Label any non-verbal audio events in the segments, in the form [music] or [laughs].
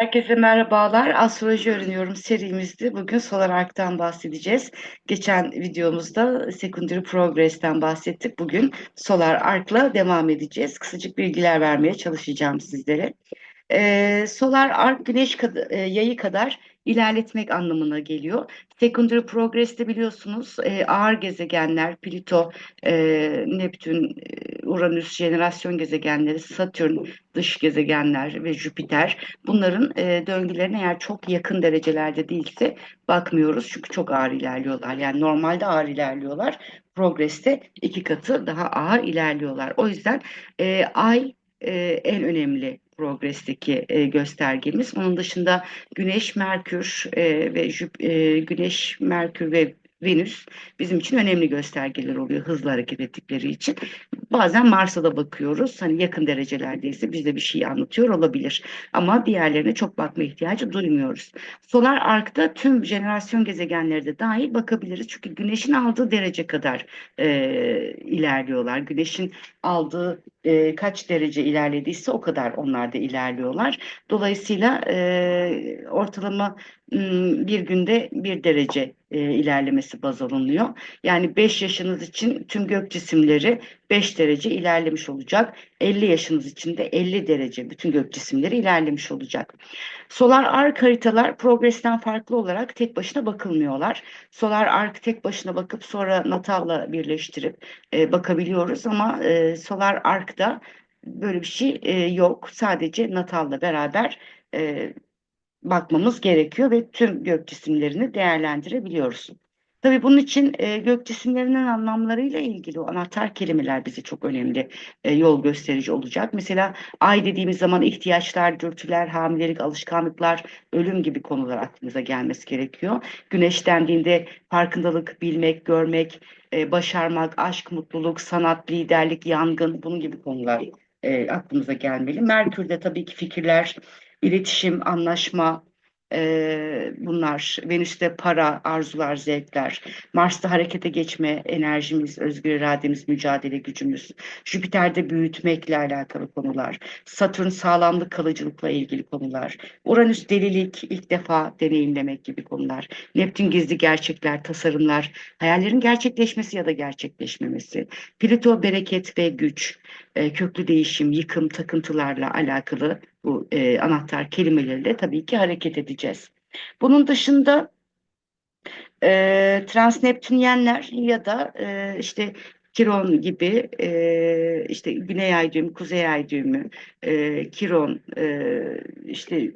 Herkese merhabalar. Astroloji öğreniyorum serimizde bugün Solar Arc'tan bahsedeceğiz. Geçen videomuzda Secondary Progress'ten bahsettik. Bugün Solar Arc'la devam edeceğiz. Kısacık bilgiler vermeye çalışacağım sizlere. Ee, solar arc güneş kad- e, yayı kadar ilerletmek anlamına geliyor. Secondary progress'te biliyorsunuz e, ağır gezegenler, Plüto, e, Neptün, e, Uranüs jenerasyon gezegenleri, Satürn dış gezegenler ve Jüpiter bunların e, döngülerine eğer çok yakın derecelerde değilse bakmıyoruz çünkü çok ağır ilerliyorlar. Yani normalde ağır ilerliyorlar. Progress'te iki katı daha ağır ilerliyorlar. O yüzden e, ay e, en önemli progresteki e, göstergemiz. Onun dışında Güneş, Merkür e, ve Güneş, Merkür ve Venüs bizim için önemli göstergeler oluyor hızlı hareket ettikleri için. Bazen Mars'a da bakıyoruz. Hani yakın derecelerdeyse bize bir şey anlatıyor olabilir. Ama diğerlerine çok bakma ihtiyacı duymuyoruz. Solar Ark'ta tüm jenerasyon gezegenleri de dahil bakabiliriz. Çünkü Güneş'in aldığı derece kadar e, ilerliyorlar. Güneş'in aldığı e, kaç derece ilerlediyse o kadar onlar da ilerliyorlar. Dolayısıyla e, ortalama bir günde bir derece e, ilerlemesi baz alınıyor. Yani 5 yaşınız için tüm gök cisimleri 5 derece ilerlemiş olacak. 50 yaşınız için de 50 derece bütün gök cisimleri ilerlemiş olacak. Solar arc haritalar progresten farklı olarak tek başına bakılmıyorlar. Solar arc tek başına bakıp sonra natalla birleştirip e, bakabiliyoruz ama e, solar arc'da böyle bir şey e, yok. Sadece natalla beraber e, bakmamız gerekiyor ve tüm gök cisimlerini değerlendirebiliyoruz. Tabii bunun için e, gök cisimlerinin anlamlarıyla ilgili o anahtar kelimeler bize çok önemli e, yol gösterici olacak. Mesela ay dediğimiz zaman ihtiyaçlar, dürtüler, hamilelik, alışkanlıklar, ölüm gibi konular aklımıza gelmesi gerekiyor. Güneş dendiğinde farkındalık, bilmek, görmek, e, başarmak, aşk, mutluluk, sanat, liderlik, yangın bunun gibi konular e, aklımıza gelmeli. Merkür'de tabii ki fikirler, iletişim, anlaşma, e, bunlar. Venüs'te para, arzular, zevkler. Mars'ta harekete geçme, enerjimiz, özgür irademiz, mücadele gücümüz. Jüpiter'de büyütmekle alakalı konular. Satürn sağlamlık, kalıcılıkla ilgili konular. Uranüs delilik, ilk defa deneyimlemek gibi konular. Neptün gizli gerçekler, tasarımlar, hayallerin gerçekleşmesi ya da gerçekleşmemesi. Plüto bereket ve güç, e, köklü değişim, yıkım, takıntılarla alakalı bu e, anahtar kelimelerle tabii ki hareket edeceğiz. Bunun dışında e, transneptünyenler ya da e, işte Kiron gibi e, işte Güney Ay düğümü, Kuzey Ay düğümü, e, Kiron, e, işte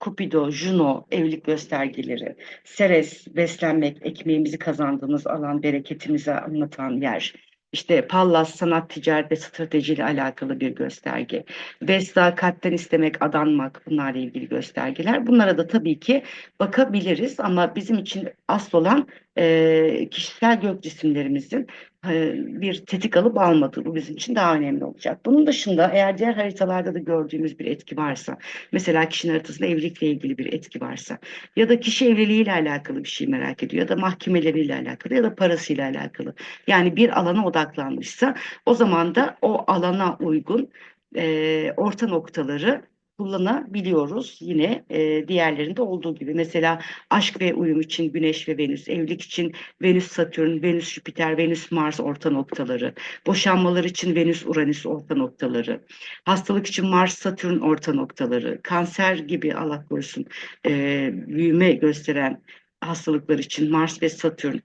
Cupido, Juno, evlilik göstergeleri, Ceres, beslenmek, ekmeğimizi kazandığımız alan, bereketimizi anlatan yer, işte Pallas sanat, ticaret ve stratejiyle alakalı bir gösterge. Vesta kalpten istemek, adanmak bunlarla ilgili göstergeler. Bunlara da tabii ki bakabiliriz ama bizim için asıl olan e, kişisel gök cisimlerimizin e, bir tetik alıp almadığı bu bizim için daha önemli olacak. Bunun dışında eğer diğer haritalarda da gördüğümüz bir etki varsa, mesela kişinin haritasında evlilikle ilgili bir etki varsa ya da kişi evliliğiyle alakalı bir şey merak ediyor ya da mahkemeleriyle alakalı ya da parasıyla alakalı. Yani bir alana odaklanmışsa o zaman da o alana uygun e, orta noktaları kullanabiliyoruz yine e, diğerlerinde olduğu gibi. Mesela aşk ve uyum için Güneş ve Venüs, evlilik için Venüs Satürn, Venüs Jüpiter, Venüs Mars orta noktaları, boşanmalar için Venüs Uranüs orta noktaları, hastalık için Mars Satürn orta noktaları, kanser gibi Allah korusun e, büyüme gösteren hastalıklar için Mars ve Satürn,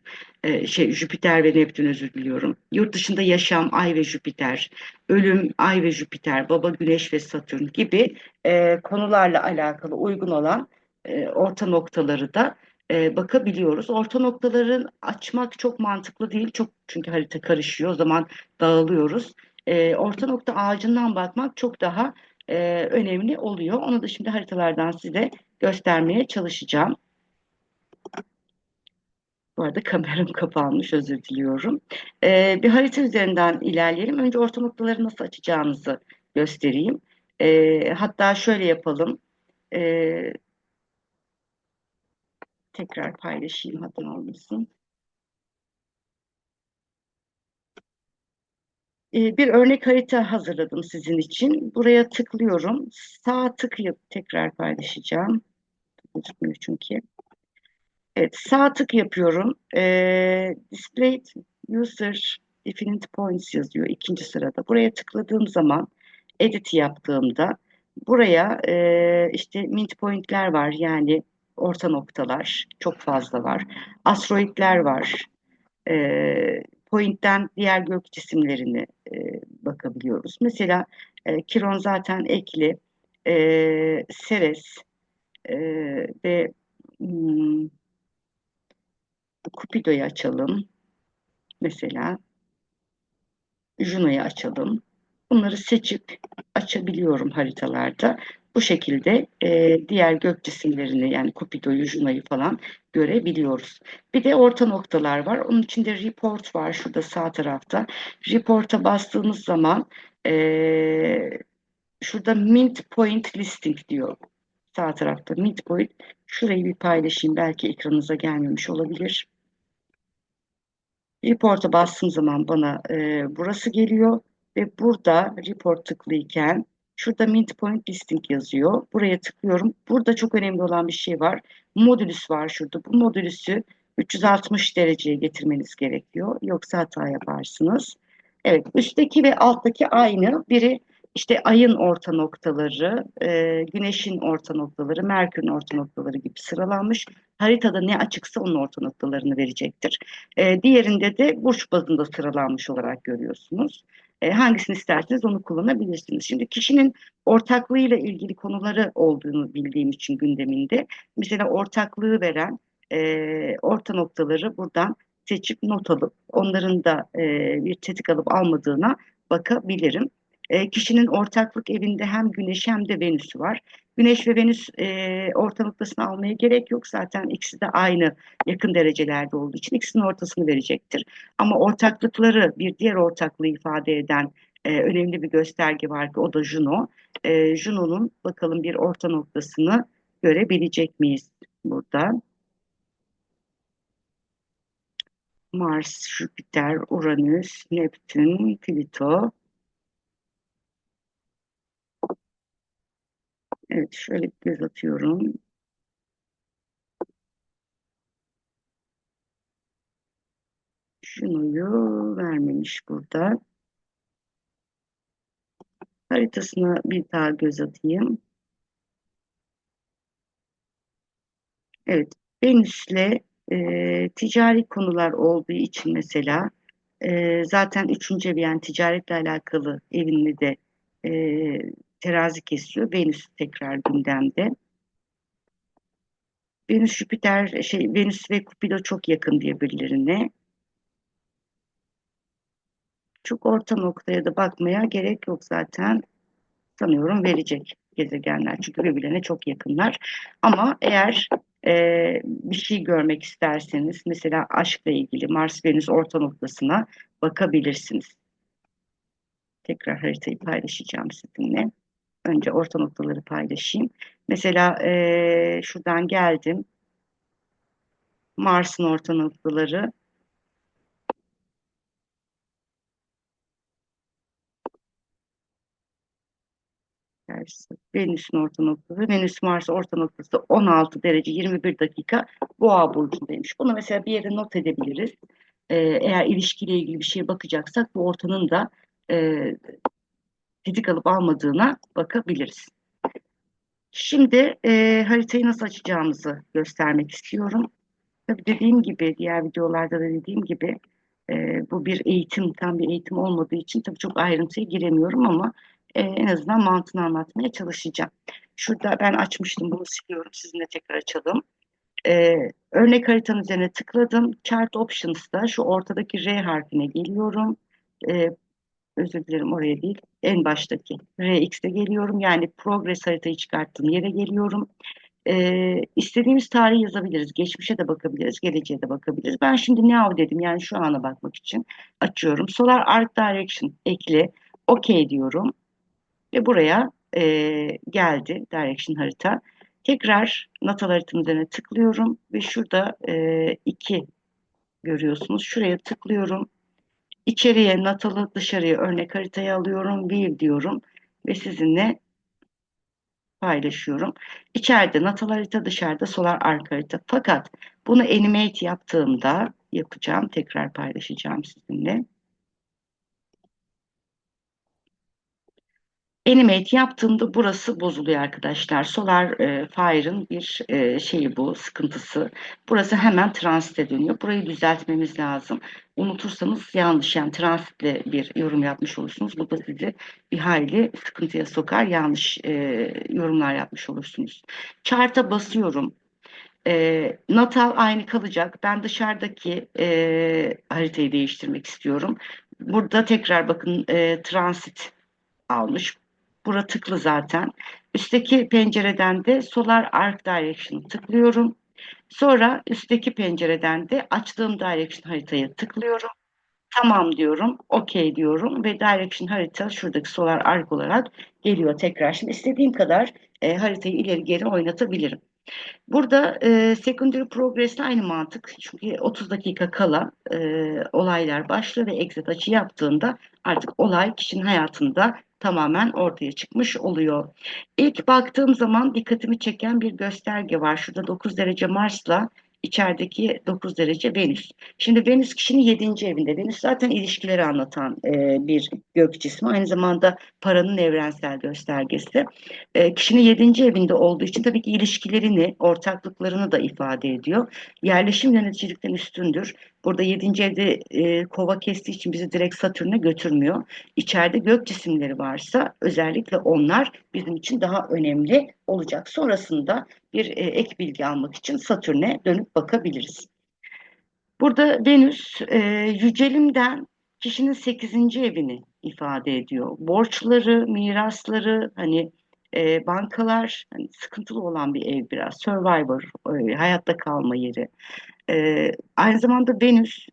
e, şey Jüpiter ve Neptün özür diliyorum. Yurt dışında yaşam Ay ve Jüpiter, ölüm Ay ve Jüpiter, baba Güneş ve Satürn gibi e, konularla alakalı uygun olan e, orta noktaları da e, bakabiliyoruz. Orta noktaların açmak çok mantıklı değil. Çok çünkü harita karışıyor. O zaman dağılıyoruz. E, orta nokta ağacından bakmak çok daha e, önemli oluyor. Onu da şimdi haritalardan size göstermeye çalışacağım. Bu arada kameram [laughs] kapanmış, özür diliyorum. Ee, bir harita üzerinden ilerleyelim. Önce orta noktaları nasıl açacağınızı göstereyim. Ee, hatta şöyle yapalım. Ee, tekrar paylaşayım hata olmasın. e, bir örnek harita hazırladım sizin için. Buraya tıklıyorum. Sağ tıklayıp tekrar paylaşacağım. Gözükmüyor çünkü. Evet, sağ tık yapıyorum. E, Display User Definite Points yazıyor ikinci sırada. Buraya tıkladığım zaman edit yaptığımda buraya e, işte mint pointler var yani orta noktalar çok fazla var. Asteroidler var. E, pointten diğer gök cisimlerini e, bakabiliyoruz. Mesela e, Kiron zaten ekli. E, Ceres e, ve hmm, Cupido'yu açalım. Mesela Juno'yu açalım. Bunları seçip açabiliyorum haritalarda. Bu şekilde e, diğer gök cisimlerini yani Cupido'yu, Juno'yu falan görebiliyoruz. Bir de orta noktalar var. Onun içinde report var şurada sağ tarafta. Report'a bastığımız zaman e, şurada mint point listing diyor. Sağ tarafta mint point. Şurayı bir paylaşayım. Belki ekranınıza gelmemiş olabilir. Report'a bastığım zaman bana e, burası geliyor ve burada report tıklıyken şurada midpoint listing yazıyor. Buraya tıklıyorum. Burada çok önemli olan bir şey var. Modülüs var şurada. Bu modülüsü 360 dereceye getirmeniz gerekiyor. Yoksa hata yaparsınız. Evet, üstteki ve alttaki aynı. Biri işte ayın orta noktaları, e, güneşin orta noktaları, Merkür'ün orta noktaları gibi sıralanmış. Haritada ne açıksa onun orta noktalarını verecektir. E, diğerinde de burç bazında sıralanmış olarak görüyorsunuz. E, hangisini isterseniz onu kullanabilirsiniz. Şimdi kişinin ortaklığıyla ilgili konuları olduğunu bildiğim için gündeminde mesela ortaklığı veren e, orta noktaları buradan seçip not alıp onların da e, bir tetik alıp almadığına bakabilirim. E, kişinin ortaklık evinde hem Güneş hem de Venüs var. Güneş ve Venüs e, orta noktasını almaya gerek yok. Zaten ikisi de aynı yakın derecelerde olduğu için ikisinin ortasını verecektir. Ama ortaklıkları bir diğer ortaklığı ifade eden e, önemli bir gösterge var ki o da Juno. E, Juno'nun bakalım bir orta noktasını görebilecek miyiz burada? Mars, Jüpiter, Uranüs, Neptün, Plüto. Evet şöyle bir göz atıyorum. Şunuyu vermemiş burada. Haritasına bir daha göz atayım. Evet, Venüs'le e, ticari konular olduğu için mesela e, zaten üçüncü ev yani ticaretle alakalı evini de e, terazi kesiyor. Venüs tekrar gündemde. Venüs Jüpiter şey Venüs ve Kupido çok yakın birbirlerine. Çok orta noktaya da bakmaya gerek yok zaten. Sanıyorum verecek gezegenler. Çünkü birbirlerine çok yakınlar. Ama eğer e, bir şey görmek isterseniz mesela aşkla ilgili Mars Venüs orta noktasına bakabilirsiniz. Tekrar haritayı paylaşacağım sizinle. Önce orta noktaları paylaşayım. Mesela e, şuradan geldim. Mars'ın orta noktaları. Venüs'ün orta noktası. Venüs Mars orta noktası 16 derece 21 dakika Boğa burcundaymış. Bunu mesela bir yere not edebiliriz. Ee, eğer ilişkiyle ilgili bir şeye bakacaksak bu ortanın da e, tetik alıp almadığına bakabiliriz. Şimdi e, haritayı nasıl açacağımızı göstermek istiyorum. Tabii dediğim gibi, diğer videolarda da dediğim gibi e, bu bir eğitim, tam bir eğitim olmadığı için tabii çok ayrıntıya giremiyorum ama e, en azından mantığını anlatmaya çalışacağım. Şurada ben açmıştım, bunu siliyorum. Sizinle tekrar açalım. E, örnek haritanın üzerine tıkladım. Chart Options'ta şu ortadaki R harfine geliyorum. E, özür dilerim oraya değil, en baştaki RX'de geliyorum. Yani progress haritayı çıkarttığım yere geliyorum. Ee, istediğimiz tarihi yazabiliriz. Geçmişe de bakabiliriz, geleceğe de bakabiliriz. Ben şimdi now dedim yani şu ana bakmak için açıyorum. Solar Arc Direction ekle, OK diyorum. Ve buraya e, geldi direction harita. Tekrar natal haritanın üzerine tıklıyorum ve şurada e, iki görüyorsunuz. Şuraya tıklıyorum İçeriye natalı dışarıya örnek haritayı alıyorum. Bir diyorum ve sizinle paylaşıyorum. İçeride natal harita dışarıda solar ark harita. Fakat bunu animate yaptığımda yapacağım. Tekrar paylaşacağım sizinle. Animate yaptığımda burası bozuluyor arkadaşlar. Solar e, Fire'ın bir e, şeyi bu, sıkıntısı. Burası hemen transite dönüyor. Burayı düzeltmemiz lazım. Unutursanız yanlış yani transitle bir yorum yapmış olursunuz. Bu da sizi bir hayli sıkıntıya sokar. Yanlış e, yorumlar yapmış olursunuz. Chart'a basıyorum. E, natal aynı kalacak. Ben dışarıdaki e, haritayı değiştirmek istiyorum. Burada tekrar bakın e, transit almış. Bura tıklı zaten. Üstteki pencereden de Solar Arc Direction'ı tıklıyorum. Sonra üstteki pencereden de açtığım Direction haritayı tıklıyorum. Tamam diyorum, OK diyorum ve Direction harita şuradaki Solar Arc olarak geliyor tekrar. Şimdi istediğim kadar e, haritayı ileri geri oynatabilirim. Burada e, secondary progress'te aynı mantık. Çünkü 30 dakika kala e, olaylar başlıyor ve exit açı yaptığında artık olay kişinin hayatında tamamen ortaya çıkmış oluyor. İlk baktığım zaman dikkatimi çeken bir gösterge var. Şurada 9 derece Mars'la içerideki 9 derece Venüs. Şimdi Venüs kişinin 7. evinde. Venüs zaten ilişkileri anlatan e, bir gök cismi. Aynı zamanda paranın evrensel göstergesi. E, kişinin 7. evinde olduğu için tabii ki ilişkilerini, ortaklıklarını da ifade ediyor. Yerleşim yöneticilikten üstündür. Burada 7. evde e, kova kestiği için bizi direkt Satürn'e götürmüyor. İçeride gök cisimleri varsa özellikle onlar bizim için daha önemli olacak. Sonrasında bir e, ek bilgi almak için Satürn'e dönüp bakabiliriz. Burada Venüs e, yücelimden kişinin 8. evini ifade ediyor. Borçları, mirasları, hani e, bankalar hani sıkıntılı olan bir ev biraz. Survivor, e, hayatta kalma yeri. E, aynı zamanda Venüs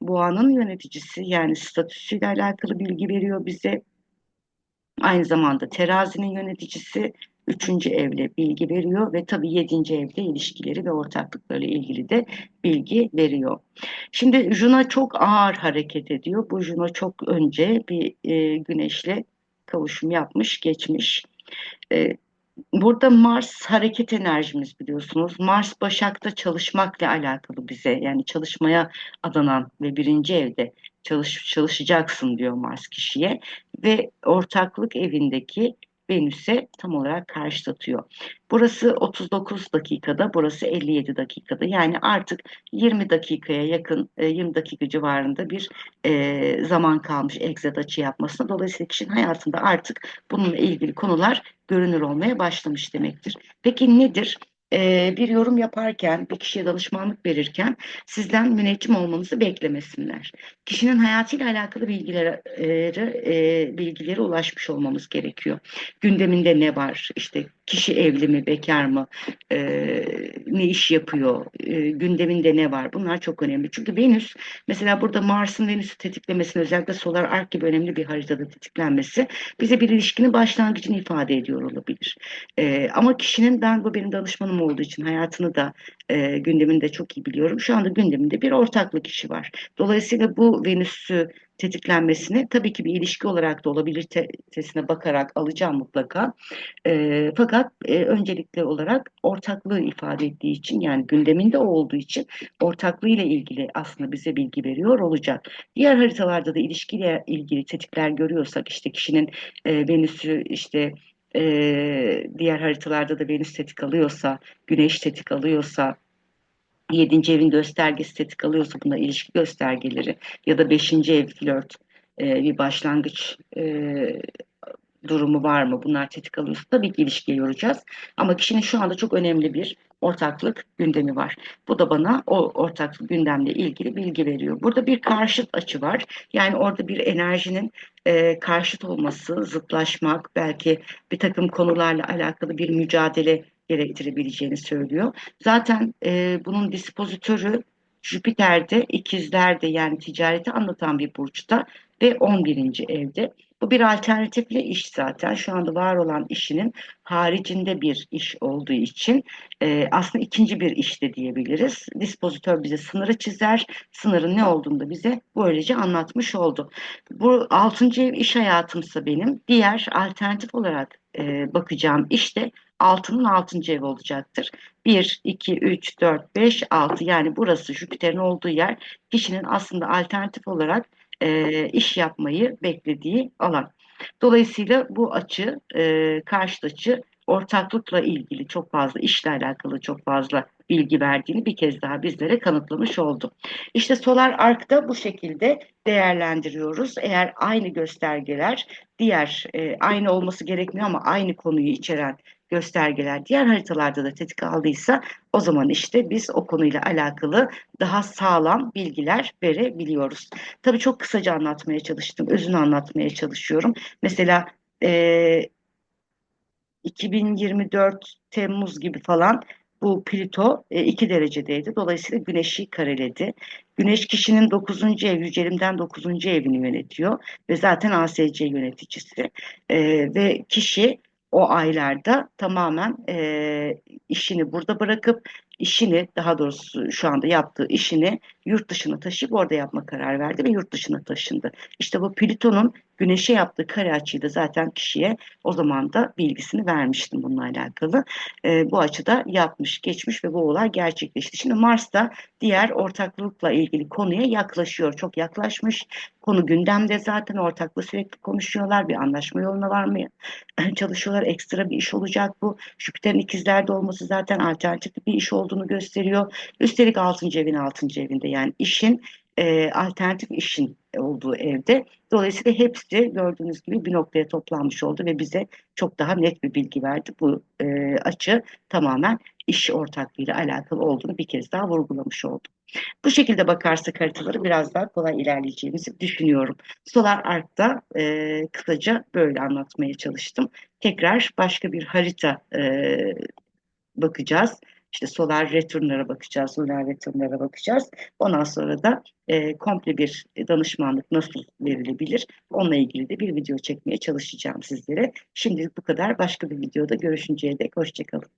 boğanın yöneticisi yani statüsüyle alakalı bilgi veriyor bize. Aynı zamanda terazinin yöneticisi üçüncü evle bilgi veriyor ve tabii yedinci evle ilişkileri ve ortaklıkları ilgili de bilgi veriyor. Şimdi Juno çok ağır hareket ediyor. Bu Juno çok önce bir e, güneşle kavuşum yapmış, geçmiş. E, Burada Mars hareket enerjimiz biliyorsunuz. Mars Başak'ta çalışmakla alakalı bize yani çalışmaya adanan ve birinci evde çalış, çalışacaksın diyor Mars kişiye ve ortaklık evindeki Venüs'e tam olarak karşılatıyor. Burası 39 dakikada, burası 57 dakikada. Yani artık 20 dakikaya yakın, 20 e, dakika civarında bir e, zaman kalmış egzat açı yapmasına. Dolayısıyla kişinin hayatında artık bununla ilgili konular görünür olmaya başlamış demektir. Peki nedir? e, bir yorum yaparken, bir kişiye danışmanlık verirken sizden müneccim olmanızı beklemesinler. Kişinin hayatıyla alakalı bilgilere, e, bilgilere ulaşmış olmamız gerekiyor. Gündeminde ne var? İşte kişi evli mi, bekar mı, e, ne iş yapıyor, e, gündeminde ne var? Bunlar çok önemli. Çünkü Venüs, mesela burada Mars'ın Venüs'ü tetiklemesini özellikle solar ark gibi önemli bir haritada tetiklenmesi bize bir ilişkinin başlangıcını ifade ediyor olabilir. E, ama kişinin, ben bu benim danışmanım olduğu için hayatını da e, gündemini çok iyi biliyorum. Şu anda gündeminde bir ortaklık işi var. Dolayısıyla bu Venüs'ü tetiklenmesini tabii ki bir ilişki olarak da olabilitesine bakarak alacağım mutlaka. E, fakat e, öncelikli olarak ortaklığı ifade ettiği için yani gündeminde olduğu için ortaklığı ile ilgili aslında bize bilgi veriyor olacak. Diğer haritalarda da ilişkiyle ilgili tetikler görüyorsak işte kişinin e, Venüs'ü işte e, diğer haritalarda da Venüs tetik alıyorsa, Güneş tetik alıyorsa, 7. evin göstergesi tetik alıyorsa buna ilişki göstergeleri ya da 5. ev flört e, bir başlangıç e, durumu var mı? Bunlar tetik alıyorsa tabii ki ilişkiye yoracağız. Ama kişinin şu anda çok önemli bir ortaklık gündemi var. Bu da bana o ortaklık gündemle ilgili bilgi veriyor. Burada bir karşıt açı var. Yani orada bir enerjinin e, karşıt olması, zıtlaşmak, belki bir takım konularla alakalı bir mücadele gerektirebileceğini söylüyor. Zaten e, bunun dispozitörü Jüpiter'de, ikizlerde yani ticareti anlatan bir burçta ve 11. evde. Bu bir alternatifli iş zaten. Şu anda var olan işinin haricinde bir iş olduğu için e, aslında ikinci bir iş de diyebiliriz. Dispozitör bize sınırı çizer. Sınırın ne olduğunu da bize böylece anlatmış oldu. Bu altıncı ev iş hayatımsa benim diğer alternatif olarak e, bakacağım işte altının altıncı ev olacaktır. 1, 2, 3, 4, 5, 6 yani burası Jüpiter'in olduğu yer kişinin aslında alternatif olarak e, iş yapmayı beklediği alan. Dolayısıyla bu açı, e, karşıt açı ortaklıkla ilgili çok fazla, işle alakalı çok fazla bilgi verdiğini bir kez daha bizlere kanıtlamış oldu. İşte Solar Ark'ta bu şekilde değerlendiriyoruz. Eğer aynı göstergeler diğer e, aynı olması gerekmiyor ama aynı konuyu içeren göstergeler diğer haritalarda da tetik aldıysa o zaman işte biz o konuyla alakalı daha sağlam bilgiler verebiliyoruz. Tabii çok kısaca anlatmaya çalıştım, özünü anlatmaya çalışıyorum. Mesela e, 2024 Temmuz gibi falan bu Plüto 2 e, derecedeydi. Dolayısıyla Güneş'i kareledi. Güneş kişinin 9. ev, yücelimden 9. evini yönetiyor ve zaten ASC yöneticisi. E, ve kişi o aylarda tamamen e, işini burada bırakıp işini daha doğrusu şu anda yaptığı işini yurt dışına taşıyıp orada yapma karar verdi ve yurt dışına taşındı. İşte bu Plüton'un Güneş'e yaptığı kare açıyı da zaten kişiye o zaman da bilgisini vermiştim bununla alakalı. E, bu açıda yapmış, geçmiş ve bu olay gerçekleşti. Şimdi Mars da diğer ortaklıkla ilgili konuya yaklaşıyor. Çok yaklaşmış. Konu gündemde zaten ortaklığı sürekli konuşuyorlar. Bir anlaşma yoluna varmaya [clears throat] çalışıyorlar. Ekstra bir iş olacak bu. Jüpiter'in ikizlerde olması zaten alternatif bir iş olduğunu gösteriyor. Üstelik 6. evin 6. evinde yani işin e, alternatif işin olduğu evde. Dolayısıyla hepsi gördüğünüz gibi bir noktaya toplanmış oldu ve bize çok daha net bir bilgi verdi. Bu e, açı tamamen iş ortaklığıyla alakalı olduğunu bir kez daha vurgulamış oldu. Bu şekilde bakarsak haritaları biraz daha kolay ilerleyeceğimizi düşünüyorum. Solar Ark'ta e, kısaca böyle anlatmaya çalıştım. Tekrar başka bir harita e, bakacağız. İşte solar returnlara bakacağız, lunar returnlara bakacağız. Ondan sonra da e, komple bir danışmanlık nasıl verilebilir? Onunla ilgili de bir video çekmeye çalışacağım sizlere. Şimdilik bu kadar. Başka bir videoda görüşünceye dek hoşçakalın.